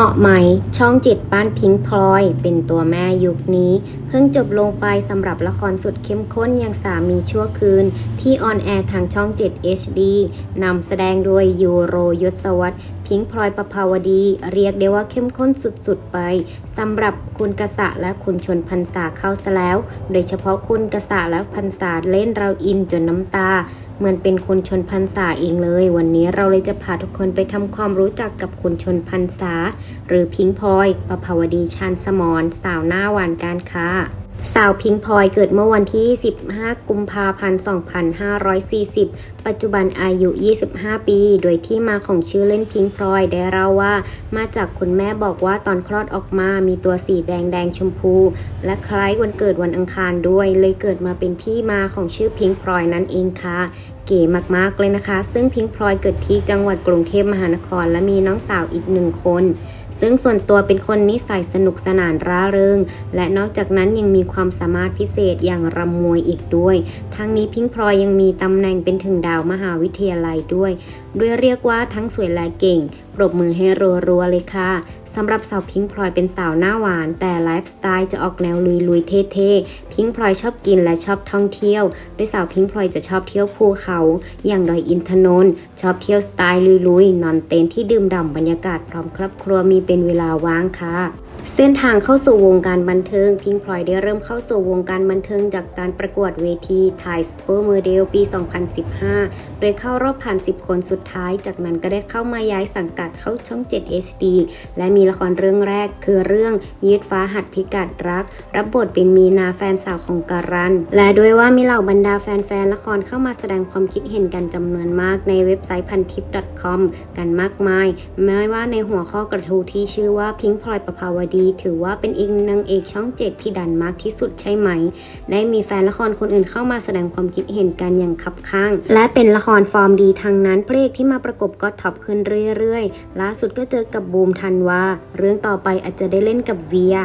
มาะไหม ช่องจิตป้านพิงพลอย เป็นตัวแม่ยุคนี้ เพิ่งจบลงไปสำหรับละครสุดเข้มข้นอย่างสามีชั่วคืน ที่ออนแอร์ทางช่อง 7 HD นำแสดงโดยยูโรยศวรรษพิงพลอยประภาวดี เรียกได้ว่าเข้มข้นสุดๆไปสำหรับคุณกษะและคุณชนพันษาเข้าซะแล้ว โดยเฉพาะคุณกษะและพันษาเล่นเราอินจนน้ำตา เหมือนเป็นคนชนพันษาเองเลย วันนี้เราเลยจะพาทุกคนไปทำความรู้จักกับคนชนพันษา หรือพิงพลอยประภาวดีชานสมรสาวหน้าหวานการค้า สาวพิงพลอยเกิดเมื่อวันที่ 15 กุมภาพันธ์ 2540 ปัจจุบันอายุ 25 ปี โดยที่มาของชื่อเล่นพิงพลอยได้เล่าว่า มาจากคุณแม่บอกว่าตอนคลอดออกมา มีตัวสีแดงแดงชมพู และคล้ายวันเกิดวันอังคารด้วย เลยเกิดมาเป็นที่มาของชื่อพิงพลอยนั่นเองค่ะเก๋มากๆเลยนะคะ ซึ่งพิงพลอยเกิดที่จังหวัดกรุงเทพมหานคร และมีน้องสาวอีกหนึ่งคน ซึ่งส่วนตัวเป็นคนนิสัยสนุกสนานร่าเริง และนอกจากนั้นยังมีความสามารถพิเศษอย่างรำมวยอีกด้วย ทั้งนี้พิงพลอยยังมีตำแหน่งเป็นถึงดาวมหาวิทยาลัยด้วย ด้วยเรียกว่าทั้งสวยและเก่ง ปรบมือให้รัวๆเลยค่ะ สำหรับสาวพิงพลอยเป็นสาวหน้าหวาน แต่ไลฟ์สไตล์จะออกแนวลุยๆเท่ๆ พิงพลอยชอบกินและชอบท่องเที่ยวโดยสาวพิงพลอยจะชอบเที่ยวภูเขา อย่างดอยอินทนนท์ชอบเที่ยวสไตล์ลุยๆนอนเต็นท์ที่ดื่มด่ำบรรยากาศพร้อมครอบครัวมีเป็นเวลาว่างค่ะเส้นทางเข้าสู่วงการบันเทิง พิงพลอยได้เริ่มเข้าสู่วงการบันเทิงจากการประกวดเวที Thai Super Model ปี 2015 โดยเข้ารอบผ่าน 10 คนสุดท้าย จากนั้นก็ได้เข้ามาย้ายสังกัดเข้าช่อง 7 HD และมีีละครเรื่องแรกคือเรื่องยืดฟ้าหัดพิกัดรัก รับบทเป็นมีนาแฟนสาวของการัน และด้วยว่ามีเหล่าบรรดาแฟนๆละครเข้ามาแสดงความคิดเห็นกันจำนวนมากในเว็บไซต์พันทิป .com กันมากมายแม้ว่าในหัวข้อกระทู้ที่ชื่อว่าพิงพลอยประภาวดี ถือว่าเป็นอีกนางเอกช่องเจ็ดที่ดันมากที่สุดใช่ไหม ได้มีแฟนละครคนอื่นเข้ามาแสดงความคิดเห็นกันอย่างคับข้าง และเป็นละครฟอร์มดีทางนั้นพระเอกที่มาประกบก็ท็อปขึ้นเรื่อยๆล่าสุดก็เจอกับบูมทันวาเรื่องต่อไปอาจจะได้เล่นกับเวีย